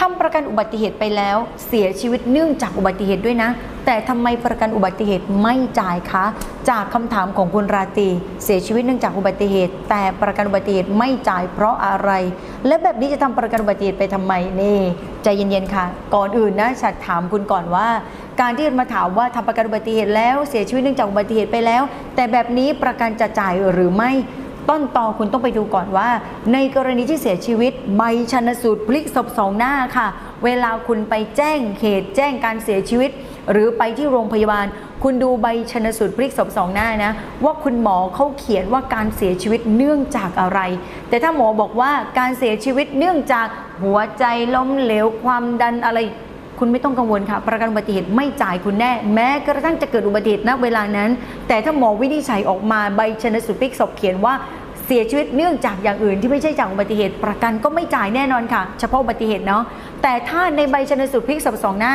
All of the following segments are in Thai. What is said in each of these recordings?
ทำประกันอุบัติเหตุไปแล้ว เสียชีวิตเนื่องจากอุบัติเหตุด้วยนะ แต่ทำไมประกันอุบัติเหตุไม่จ่ายคะ จากคำถามของคุณราตรีเสียชีวิตเนื่องจากอุบัติเหตุ แต่ประกันอุบัติเหตุไม่จ่ายเพราะอะไร และแบบนี้จะทำประกันอุบัติเหตุไปทำไมนี่ใจเย็นๆค่ะ ก่อนอื่นนะฉันถามคุณก่อนว่า การที่มาถามว่าทำประกันอุบัติเหตุแล้วเสียชีวิตเนื่องจากอุบัติเหตุไปแล้ว แต่แบบนี้ประกันจะจ่ายหรือไม่ ต้นตอคุณต้องไปดูก่อนว่า ในกรณีที่เสียชีวิตใบชันสูตรพลิกศพสองหน้าค่ะ เวลาคุณไปแจ้งเหตุแจ้งการเสียชีวิต หรือไปที่โรงพยาบาล คุณดูใบชันสูตรพลิกศพสองหน้านะ ว่าคุณหมอเขาเขียนว่าการเสียชีวิตเนื่องจากอะไร แต่ถ้าหมอบอกว่าการเสียชีวิตเนื่องจากหัวใจล้มเหลวความดันอะไรคุณไม่ต้องกังวลค่ะ ประกันอุบัติเหตุไม่จ่ายคุณแน่ แม้กระทั่งจะเกิดอุบัติเหตุณเวลานั้น แต่ถ้าหมอวินิจฉัยออกมาใบชนสูตรพลิกศพเขียนว่า เสียชีวิตเนื่องจากอย่างอื่นที่ไม่ใช่จากอุบัติเหตุ ประกันก็ไม่จ่ายแน่นอนค่ะ เฉพาะอุบัติเหตุเนาะแต่ถ้าในใบชนสูตรพลิกศพสองหน้า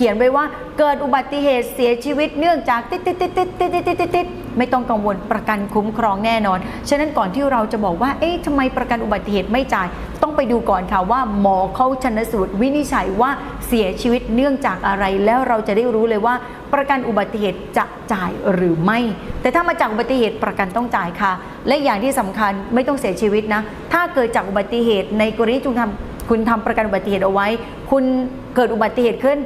ขียนไว้ว่าเกิดอุบัติเหตุเสียชีวิตเนื่องจากติดติดติดติดติดติดติดติดติดไม่ต้องกังวลประกันคุ้มครองแน่นอน ฉะนั้นก่อนที่เราจะบอกว่า เอ๊ะทำไมประกันอุบัติเหตุไม่จ่าย ต้องไปดูก่อนค่ะว่าหมอเขาชนสูตรวินิจฉัยว่าเสียชีวิตเนื่องจากอะไร แล้วเราจะได้รู้เลยว่า ประกันอุบัติเหตุจะจ่ายหรือไม่ แต่ถ้ามาจากอุบัติเหตุประกันต้องจ่ายค่ะ และอย่างที่สำคัญไม่ต้องเสียชีวิตนะ ถ้าเกิดจากอุบัติเหตุในกรณีที่คุณทำคุณทำประกันอุบัติเหตุเอาไว้ คุณเกิดอุบัติเหตุขึ้น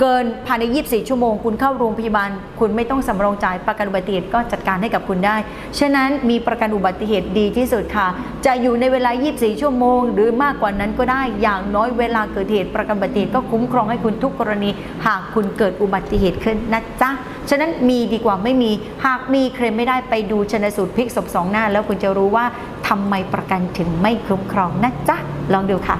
เกินภายใน 24 ชั่วโมง คุณเข้าโรงพยาบาล คุณไม่ต้องสำรองจ่ายประกันอุบัติเหตุก็จัดการให้กับคุณได้ ฉะนั้นมีประกันอุบัติเหตุดีที่สุดค่ะ จะอยู่ในเวลา 24 ชั่วโมง หรือมากกว่านั้นก็ได้อย่างน้อยเวลาเกิดเหตุประกันอุบัติเหตุก็คุ้มครองให้คุณทุกกรณี หากคุณเกิดอุบัติเหตุขึ้นนะจ๊ะฉะนั้นมีดีกว่าไม่มีหากมีเคลมไม่ได้ไปดูชนสูตรพลิกศพสองหน้า แล้วคุณจะรู้ว่าทำไมประกันถึงไม่คุ้มครองนะจ๊ะลองดูค่ะ